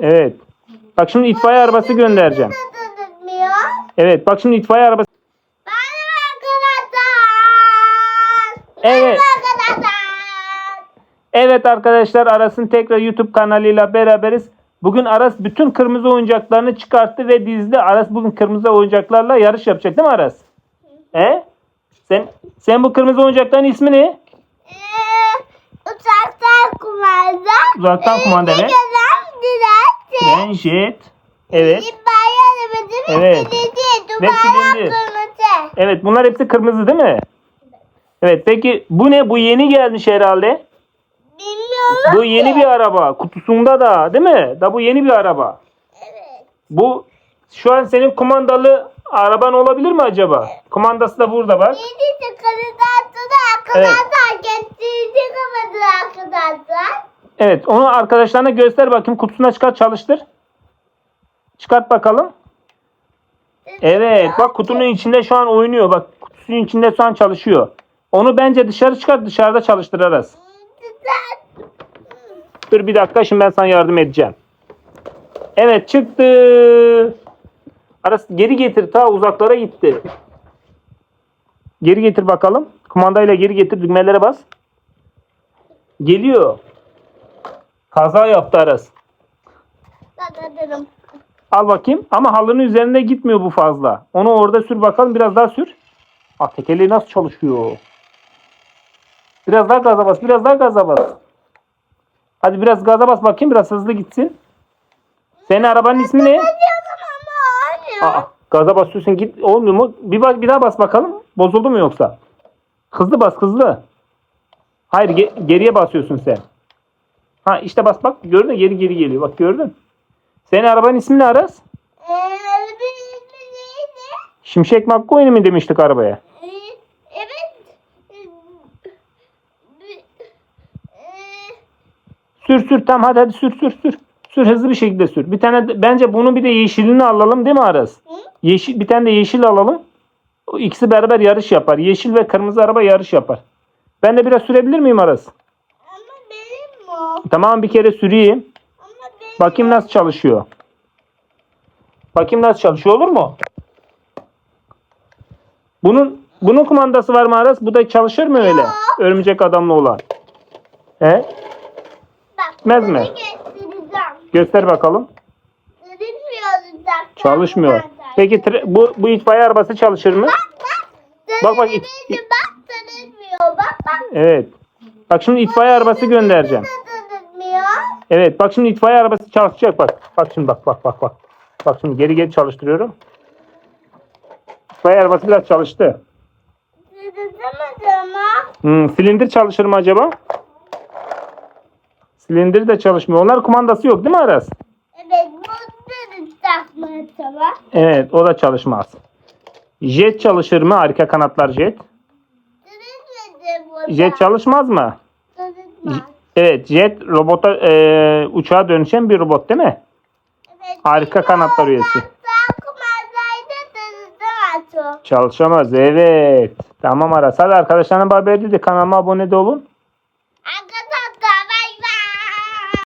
Evet. Bak şimdi itfaiye arabası göndereceğim. Evet bak şimdi itfaiye arabası. Evet. Evet arkadaşlar Aras'ın tekrar YouTube kanalıyla beraberiz. Bugün Aras bütün kırmızı oyuncaklarını çıkarttı ve dizdi. Aras bugün kırmızı oyuncaklarla yarış yapacak değil mi Aras? He? Sen sen bu kırmızı oyuncakların ismi ne? Ee, uçaktan kumanda. Uzaktan kumanda ne? Gelen dirençli. Tren, jet. Evet. Evet. Ve kırmızı. Evet bunlar hepsi kırmızı değil mi? Evet peki bu ne? Bu yeni gelmiş herhalde. Bilmiyorum Bu yeni bir araba. Kutusunda da değil mi? Da bu yeni bir araba. Evet. Bu şu an senin kumandalı araban olabilir mi acaba? Kumandası da burada bak. Yedi çıkarıdan sonra arkadaşlar getirdi kapadı arkadaşlar. Evet onu arkadaşlarına göster bakayım. Kutusuna çıkar çalıştır. Çıkart bakalım. Evet bak kutunun içinde şu an oynuyor. Bak kutusunun içinde şu an çalışıyor. Onu bence dışarı çıkart dışarıda çalıştır Aras. Güzel. Dur bir dakika şimdi ben sana yardım edeceğim. Evet çıktı. Aras geri getir ta uzaklara gitti. Geri getir bakalım. Kumandayla geri getir düğmelere bas. Geliyor. Kaza yaptı Aras. Bakalım. Al bakayım ama halının üzerinde gitmiyor bu fazla. Onu orada sür bakalım biraz daha sür. Ah tekerleği nasıl çalışıyor? Biraz daha gaza bas biraz daha gaza bas. Hadi biraz gaza bas bakayım biraz hızlı gitsin. Senin arabanın ismi ne? Aa, gaza basıyorsun git olmuyor mu? Bir bak bir daha bas bakalım. Bozuldu mu yoksa? Hızlı bas hızlı. Hayır ge- geriye basıyorsun sen. Ha işte bas bak gördün geri geri geliyor. Bak gördün. Senin arabanın ismi ne Aras? Ee? Şimşek McQueen mi demiştik arabaya? Evet. Sür sür tam hadi hadi sür sür sür. Sür hızlı bir şekilde sür. Bir tane bence bunun bir de yeşilini alalım değil mi Aras? Hı? Yeşil bir tane de yeşil alalım. O ikisi beraber yarış yapar. Yeşil ve kırmızı araba yarış yapar. Ben de biraz sürebilir miyim Aras? Tamam bir kere süreyim. Bakayım nasıl çalışıyor. Bakayım nasıl çalışıyor olur mu? Bunun bunun kumandası var mı Aras? Bu da çalışır mı öyle? Örümcek adamla olan. He? Gitmez mi? Göster bakalım. Çalışmıyor. Peki bu bu itfaiye arabası çalışır mı? Bak bak. İt- dönülmüyor. Bak bak. Evet. Bak şimdi itfaiye arabası göndereceğim. Evet bak şimdi itfaiye arabası çalışacak bak. Bak şimdi bak bak bak bak. Bak şimdi geri geri çalıştırıyorum. İtfaiye arabası biraz çalıştı. Hmm, silindir çalışır mı acaba? Silindir de çalışmıyor. Onlar kumandası yok değil mi Aras? Evet. Evet o da çalışmaz. Jet çalışır mı? Arka kanatlar jet. Jet çalışmaz mı? Evet jet robota e, uçağa dönüşen bir robot değil mi? Evet, Harika kanatlar üyesi. Çalışamaz evet. Tamam Aras. Hadi arkadaşlarına haber dedi. Kanalıma abone de olun.